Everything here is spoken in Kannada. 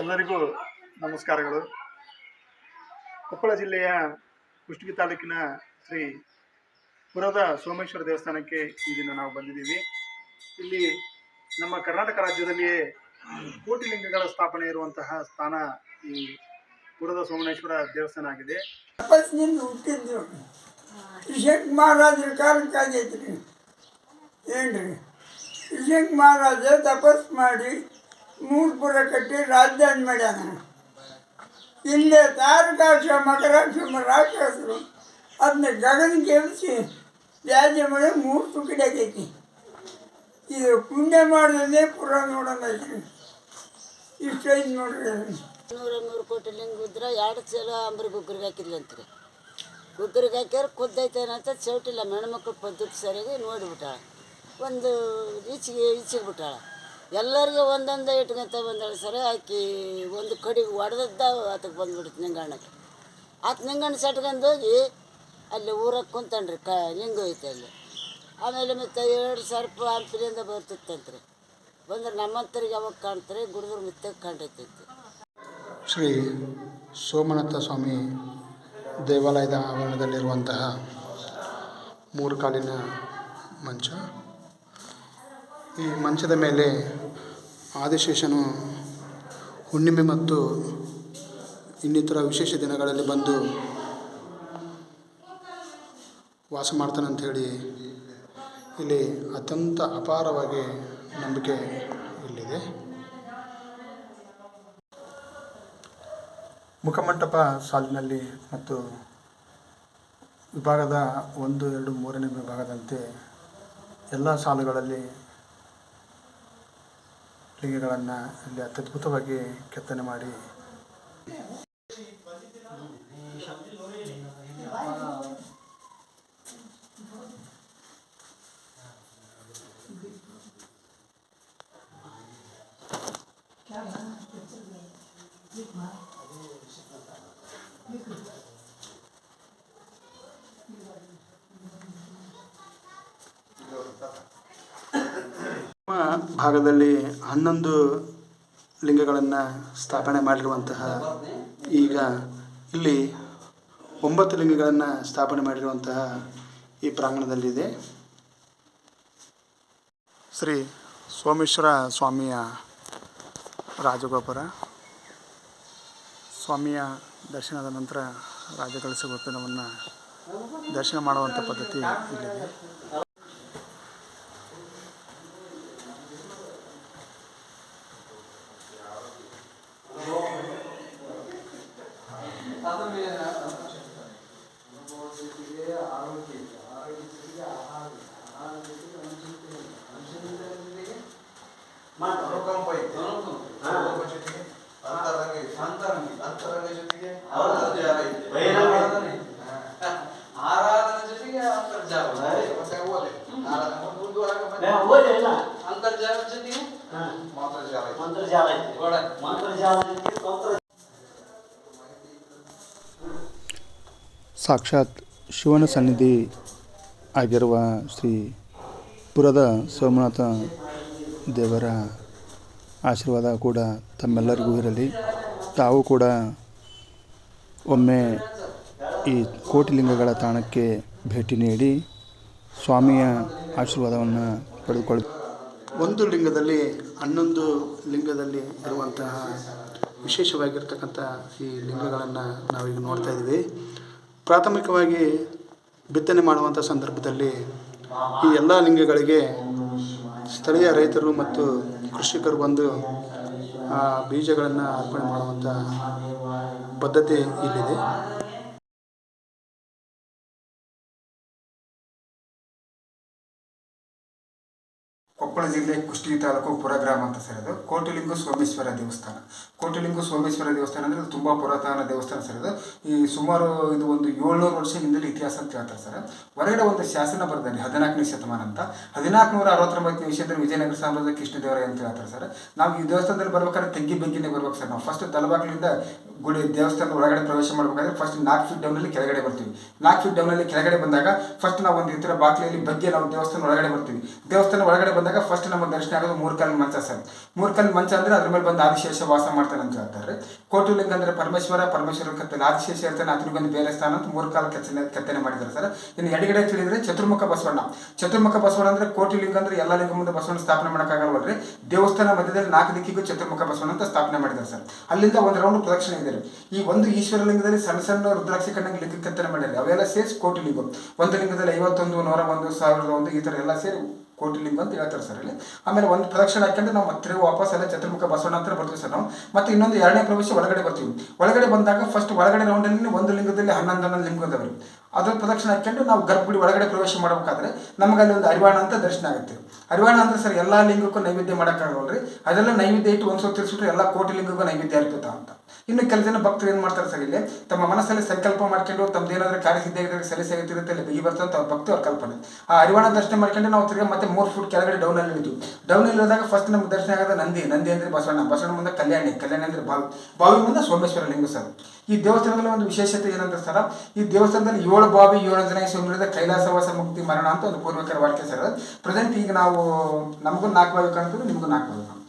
ಎಲ್ಲರಿಗೂ ನಮಸ್ಕಾರಗಳು. ಕೊಪ್ಪಳ ಜಿಲ್ಲೆಯ ಕುಷ್ಟಗಿ ತಾಲೂಕಿನ ಶ್ರೀ ಪುರದ ಸೋಮೇಶ್ವರ ದೇವಸ್ಥಾನಕ್ಕೆ ಈ ದಿನ ನಾವು ಬಂದಿದ್ದೀವಿ. ಇಲ್ಲಿ ನಮ್ಮ ಕರ್ನಾಟಕ ರಾಜ್ಯದಲ್ಲಿಯೇ ಕೋಟಿ ಲಿಂಗಗಳ ಸ್ಥಾಪನೆ ಇರುವಂತಹ ಸ್ಥಾನ ಈ ಪುರದ ಸೋಮೇಶ್ವರ ದೇವಸ್ಥಾನ ಆಗಿದೆ. ಏನ್ರಿ? ಮಹಾರಾಜ ತಪಸ್ ಮಾಡಿ ಮೂರ್ಪುರ ಕಟ್ಟಿ ರಾಜಧಾನಿ ಮಾಡ್ಯಾನ ಹಿಂದೆ ತಾರಕಾಶ್ರಮ ಮಕರಾಶ್ರಮ ರಾಕ್ಷಸರು. ಅದನ್ನ ಗಗನ ಕೆಲಿಸಿ ವ್ಯಾಜ್ಯ ಮಾಡಿ ಮೂರು ತುಕಡಿ ಆಗೈತಿ ಇದು ಪುಣ್ಯ ಮಾಡಿದ್ರೆ ಪುರ ನೋಡೋಣ ಐತ್ರಿ. ಇಷ್ಟು ಐದು ನೋಡ್ರಿ ನೂರ, ನೂರು ಕೋಟಿ ಲಿಂಗ ಇದ್ರೆ ಎರಡು ಚೀಲ ಅಂಬ್ರಿ ಗುಗ್ಗರಿಗೆ ಹಾಕಿದ್ಲಂತ್ರಿ ಗುಗ್ಗರಿಗೆ ಹಾಕ್ಯಾರ ಕುದ್ದೈತೇನಂತ ಚೌಟಿಲ್ಲ, ಹೆಣ್ಮಕ್ಳು ಪದ್ಧತಿ ಸರಿಯಾಗಿ ನೋಡಿಬಿಟ್ಟಾಳ. ಒಂದು ಈಚೆಗೆ ಈಚೆಗೆ ಬಿಟ್ಟಾಳ. ಎಲ್ಲರಿಗೆ ಒಂದೊಂದು ಇಟ್ಕೊಂತ ಬಂದಳು, ಸರ, ಆಕಿ ಒಂದು ಕಡೆಗೆ ಒಡೆದದ್ದ ಆತಕ್ಕೆ ಬಂದ್ಬಿಡ್ತು ನಿಂಗಣ್ಣಕ್ಕೆ ಆತ ನಿಂಗಣ್ಣ ಸಟ್ಕೊಂಡು ಹೋಗಿ ಅಲ್ಲಿ ಊರಾಗ ಕುಂತಣ್ರಿ ಕ, ಲಿಂಗ ಐತೆ ಅಲ್ಲಿ. ಆಮೇಲೆ ಮತ್ತೆ ಎರಡು ಸರ್ಪ ಹಂಪಿಲಿಂದ ಬರ್ತಿತ್ತಂತ್ರಿ. ಬಂದ್ರೆ ನಮ್ಮಂತರಿಗೆ ಯಾವಾಗ ಕಾಣ್ತಾರೆ ಗುಡಿದ್ರ ಮತ್ತೆ ಕಂಡೈತೈತಿ ಶ್ರೀ ಸೋಮನಾಥ ಸ್ವಾಮಿ ದೇವಾಲಯದ ಆವರಣದಲ್ಲಿರುವಂತಹ ಮೂರು ಕಾಲಿನ ಮಂಚ. ಈ ಮಂಚದ ಮೇಲೆ ಆದಿಶೇಷನು, ಹುಣ್ಣಿಮೆ ಮತ್ತು ಇನ್ನಿತರ ವಿಶೇಷ ದಿನಗಳಲ್ಲಿ ಬಂದು ವಾಸ ಮಾಡ್ತಾನೆ ಅಂಥೇಳಿ ಇಲ್ಲಿ ಅತ್ಯಂತ ಅಪಾರವಾಗಿ ನಂಬಿಕೆ ಇಲ್ಲಿದೆ. ಮುಖಮಂಟಪ ಸಾಲಿನಲ್ಲಿ ಮತ್ತು ವಿಭಾಗದ ಒಂದು, ಎರಡು, ಮೂರನೇ ವಿಭಾಗದಂತೆ ಎಲ್ಲ ಸಾಲುಗಳಲ್ಲಿ ಲಿಂಗಗಳನ್ನು ಇಲ್ಲಿ ಅತ್ಯದ್ಭುತವಾಗಿ ಕೆತ್ತನೆ ಮಾಡಿ. ನಮ್ಮ ಭಾಗದಲ್ಲಿ ಹನ್ನೊಂದು ಲಿಂಗಗಳನ್ನು ಸ್ಥಾಪನೆ ಮಾಡಿರುವಂತಹ ಈಗ ಇಲ್ಲಿ ಒಂಬತ್ತು ಲಿಂಗಗಳನ್ನು ಸ್ಥಾಪನೆ ಮಾಡಿರುವಂತಹ ಈ ಪ್ರಾಂಗಣದಲ್ಲಿದೆ. ಶ್ರೀ ಸೋಮೇಶ್ವರ ಸ್ವಾಮಿಯ ರಾಜಗೋಪುರ. ಸ್ವಾಮಿಯ ದರ್ಶನದ ನಂತರ ರಾಜಕಳಿಸ ಗೋಪುರವನ್ನು ದರ್ಶನ ಮಾಡುವಂಥ ಪದ್ಧತಿ ಇಲ್ಲಿದೆ. ಸಾಕ್ಷಾತ್ ಶಿವನ ಸನ್ನಿಧಿ ಆಗಿರುವ ಶ್ರೀ ಪುರದ ಸೋಮನಾಥ ದೇವರ ಆಶೀರ್ವಾದ ಕೂಡ ತಮ್ಮೆಲ್ಲರಿಗೂ ಇರಲಿ. ತಾವು ಕೂಡ ಒಮ್ಮೆ ಈ ಕೋಟಿಲಿಂಗಗಳ ತಾಣಕ್ಕೆ ಭೇಟಿ ನೀಡಿ ಸ್ವಾಮಿಯ ಆಶೀರ್ವಾದವನ್ನು ಪಡೆದುಕೊಳ್ಳಿ. ಒಂದು ಲಿಂಗದಲ್ಲಿ ಹನ್ನೊಂದು ಲಿಂಗದಲ್ಲಿ ಇರುವಂತಹ ವಿಶೇಷವಾಗಿರ್ತಕ್ಕಂಥ ಈ ಲಿಂಗಗಳನ್ನು ನಾವೀಗ ನೋಡ್ತಾ ಇದ್ದೀವಿ. ಪ್ರಾಥಮಿಕವಾಗಿ ಬಿತ್ತನೆ ಮಾಡುವಂಥ ಸಂದರ್ಭದಲ್ಲಿ ಈ ಎಲ್ಲ ಲಿಂಗಗಳಿಗೆ ಸ್ಥಳೀಯ ರೈತರು ಮತ್ತು ಕೃಷಿಕರು ಬಂದು ಬೀಜಗಳನ್ನು ಅರ್ಪಣೆ ಮಾಡುವಂಥ ಪದ್ಧತಿ ಇಲ್ಲಿದೆ. ಕೊಪ್ಪಳ ಜಿಲ್ಲೆ ಕುಷ್ಟಗಿ ತಾಲೂಕು ಪುರಗ್ರಾಮ ಅಂತ ಸರ್ ಕೋಟಿಲಿಂಗ ಸೋಮೇಶ್ವರ ದೇವಸ್ಥಾನ. ಕೋಟಿಲಿಂಗ ಸೋಮೇಶ್ವರ ದೇವಸ್ಥಾನ ಅಂದರೆ ತುಂಬ ಪುರಾತನ ದೇವಸ್ಥಾನ ಸರ್ ಈ ಸುಮಾರು ಇದು ಒಂದು ಏಳ್ನೂರು ವರ್ಷ ಹಿಂದಲೇ ಇತಿಹಾಸ ಅಂತ ಹೇಳ್ತಾರೆ ಸರ್ ಹೊರಗಡೆ ಒಂದು ಶಾಸನ ಬರ್ದಾನೆ ಹದಿನಾಲ್ಕನೇ ಶತಮಾನ ಅಂತ. ಹದಿನಾಲ್ಕುನೂರ ಅರವತ್ತೊಂಬತ್ತನೇ ವಿಷಯದಲ್ಲಿ ವಿಜಯನಗರ ಸಾಮ್ರಾಜ್ಯ ಕೃಷ್ಣದೇವರಾಯ ಅಂತ ಹೇಳ್ತಾರೆ ಸರ್ ನಾವು ಈ ದೇವಸ್ಥಾನದಲ್ಲಿ ಬರ್ಬೇಕಾದ್ರೆ ತೆಗ್ಗಿ ಬೆಂಕಿನೇ ಬರ್ಬೇಕು ಸರ್ ನಾವು. ಫಸ್ಟ್ ತಲಬಾಗಿಲಿಂದ ಗುಡಿ ದೇವಸ್ಥಾನದ ಒಳಗಡೆ ಪ್ರವೇಶ ಮಾಡಬೇಕಾದ್ರೆ ಫಸ್ಟ್ ನಾಲ್ಕು ಫೀಟ್ ಡೌನಲ್ಲಿ ಕೆಳಗಡೆ ಬರ್ತೀವಿ. ನಾಲ್ಕು ಫೀಟ್ ಡೌನಲ್ಲಿ ಕೆಳಗಡೆ ಬಂದಾಗ ಫಸ್ಟ್ ನಾವು ಒಂದು ಈ ಥರ ಬಾಗಿಲಲ್ಲಿ ಬಗ್ಗೆ ನಾವು ದೇವಸ್ಥಾನ ಒಳಗಡೆ ಬರ್ತೀವಿ. ದೇವಸ್ಥಾನ ಒಳಗಡೆ ಬಂದಾಗ ಫಸ್ಟ್ ನಮಗೆ ದರ್ಶನ ಆಗೋದು ಮೂರ್ಕಲ್ ಮಂಚ ಸರ್. ಮೂರ್ಕಲ್ ಮಂಚ ಅಂದ್ರೆ ಅದ್ರ ಮೇಲೆ ಬಂದು ಆದಿಶೇಷ ವಾಸ ಮಾಡ್ತಾನೆ ಅಂತ ಹೇಳ್ತಾರೆ. ಕೋಟಿಲಿಂಗ ಅಂದ್ರೆ ಪರಮೇಶ್ವರ ಪರಮೇಶ್ವರ ಕತ್ತಲೆ ಆದಿಶೇಷ ಇರ್ತಾನೆ ಆತನಿಗೊಂದು ಬೇರೆ ಸ್ಥಾನ ಅಂತ ಮೂರ್ಕಾಲ ಕೆತ್ತನೆ ಕೆತ್ತನೆ ಮಾಡಿದ್ದಾರೆ ಸರ್. ಇನ್ನು ಎಡಗಡೆ ತಿಳಿದ್ರೆ ಚತುರ್ಮುಖ ಬಸವಣ್ಣ. ಚತುರ್ಮುಖ ಬಸವಣ್ಣ ಅಂದ್ರೆ ಕೋಟಿಲಿಂಗ ಅಂದ್ರೆ ಎಲ್ಲ ಲಿಂಗ ಮುಂದೆ ಬಸವಣ್ಣ ಸ್ಥಾಪನೆ ಮಾಡೋಕ್ಕಾಗಲ್ವಲ್ರಿ ದೇವಸ್ಥಾನ ಮಧ್ಯದಲ್ಲಿ ನಾಲ್ಕು ದಿಕ್ಕಿಗೂ ಚತುರ್ಮುಖ ಬಸವಣ್ಣ ಅಂತ ಸ್ಥಾಪನೆ ಮಾಡಿದ್ದಾರೆ ಸರ್. ಅಲ್ಲಿಂದ ಒಂದು ರೌಂಡ್ ಪ್ರದಕ್ಷಿಣೆ ಇದೆ ಈ ಒಂದು ಈಶ್ವರ ಲಿಂಗದಲ್ಲಿ ಸಣ್ಣ ಸಣ್ಣ ರುದ್ರಾಕ್ಷಿ ಕಣ್ಣಿಗೆ ಲಿಂಗ ಕೆತ್ತನೆ ಮಾಡಿದ್ದಾರೆ. ಅವೆಲ್ಲ ಸೇರಿಸಿ ಕೋಟು ಲಿಂಗ ಒಂದು ಲಿಂಗದಲ್ಲಿ ಐವತ್ತೊಂದು, ನೂರ ಒಂದು, ಸಾವಿರದ ಒಂದು ಈ ಥರ ಎಲ್ಲ ಸೇರಿ ಕೋಟಿ ಲಿಂಗ ಅಂತ ಹೇಳ್ತಾರೆ ಸರ್ ಇಲ್ಲಿ. ಆಮೇಲೆ ಒಂದು ಪ್ರದಕ್ಷಿಣೆ ಹಾಕೊಂಡು ನಾವು ಮತ್ತೆ ವಾಪಸ್ ಎಲ್ಲ ಚತುರ್ಮುಖ ಬಸವಣ್ಣ ಹತ್ರ ಬರ್ತೀವಿ ಸರ್ ನಾವು. ಮತ್ತೆ ಇನ್ನೊಂದು ಎರಡನೇ ಪ್ರವೇಶ ಒಳಗಡೆ ಬರ್ತೀವಿ. ಒಳಗಡೆ ಬಂದಾಗ ಫಸ್ಟ್ ಒಳಗಡೆ ರೌಂಡಲ್ಲಿ ಒಂದು ಲಿಂಗದಲ್ಲಿ ಹನ್ನೊಂದು ಹನ್ನೊಂದು ಲಿಂಗ ಅದಾವೆ ಅದ್ರ ಪ್ರದಕ್ಷಿಣೆ ಹಾಕೊಂಡು ನಾವು ಗರ್ಭಗುಡಿ ಒಳಗಡೆ ಪ್ರವೇಶ ಮಾಡಬೇಕಾದ್ರೆ ನಮಗೆ ಅಲ್ಲಿ ಒಂದು ಅರಿವಾಣ ಅಂತ ದರ್ಶನ ಆಗುತ್ತೆ. ಅರಿವಾಣ ಅಂದ್ರೆ ಸರ್ ಎಲ್ಲ ಲಿಂಗಕ್ಕೂ ನೈವೇದ್ಯ ಮಾಡೋಕ್ಕಾಗಲ್ರಿ. ಅದೆಲ್ಲ ನೈವೇದ್ಯ ಇಟ್ಟು ಒಂದು ಸಲ ಎಲ್ಲ ಕೋಟಿ ಲಿಂಗಕ್ಕೂ ನೈವೇದ್ಯ ಇರ್ತದ ಅಂತ. ಇನ್ನು ಕೆಲ ಜನ ಭಕ್ತರು ಏನು ಮಾಡ್ತಾರೆ ಸರ್ ಇಲ್ಲಿ? ತಮ್ಮ ಮನಸ್ಸಲ್ಲಿ ಸಂಕಲ್ಪ ಮಾಡ್ಕೊಂಡು ತಮ್ಮದೇನಾದ್ರೂ ಕಾರ್ಯ ಸಿದ್ಧ ಆಗಿದ್ರೆ ಸರಿ ಆಗುತ್ತಿರುತ್ತೆ ಅಲ್ಲಿ ಬಿಗಿ ಬರ್ತಂತ ಅವ್ರ ಭಕ್ತಿ ಅವ್ರ ಕಲ್ಪನೆ. ಆ ಅರಿವಾಣ ದರ್ಶನ ಮಾಡ್ಕೊಂಡು ನಾವು ತಿರ್ಗಿ ಮತ್ತೆ ಮೂರು ಫುಟ್ ಕೆಳಗಡೆ ಡೌನ್ ಅಲ್ಲಿ ಇಳಿದ್ವಿ ಡೌನ್ ಇಳಿದಾಗ ಫಸ್ಟ್ ನಮ್ಗೆ ದರ್ಶನ ಆಗೋದು ನಂದಿ. ನಂದಿ ಅಂದ್ರೆ ಬಸವಣ್ಣ. ಬಸವಣ್ಣ ಮುಂದೆ ಕಲ್ಯಾಣಿ. ಕಲ್ಯಾಣಿ ಅಂದ್ರೆ ಬಾವಿ. ಬಾವಿ ಮುಂದೆ ಸೋಮೇಶ್ವರ ಲಿಂಗ ಸರ್. ಈ ದೇವಸ್ಥಾನದಲ್ಲಿ ಒಂದು ವಿಶೇಷತೆ ಏನಂದ್ರೆ ಸರ್, ಈ ದೇವಸ್ಥಾನದಲ್ಲಿ ಏಳು ಬಾವಿ, ಏಳು ಜನ ಸೋಮರದ ಕೈಲಾಸವಾಸ ಮುಕ್ತಿ ಮರಣ ಅಂತ ಒಂದು ಪೂರ್ವಕರ ವಾಕ್ಯ ಸರ್. ಪ್ರೆಸೆಂಟ್ ಈಗ ನಾವು ನಮಗೂ ನಾಲ್ಕು ಬಾವಿ ಕಾಣ್ತೀವಿ ನಿಮಗೂ ನಾಲ್ಕು ಬಾವಿ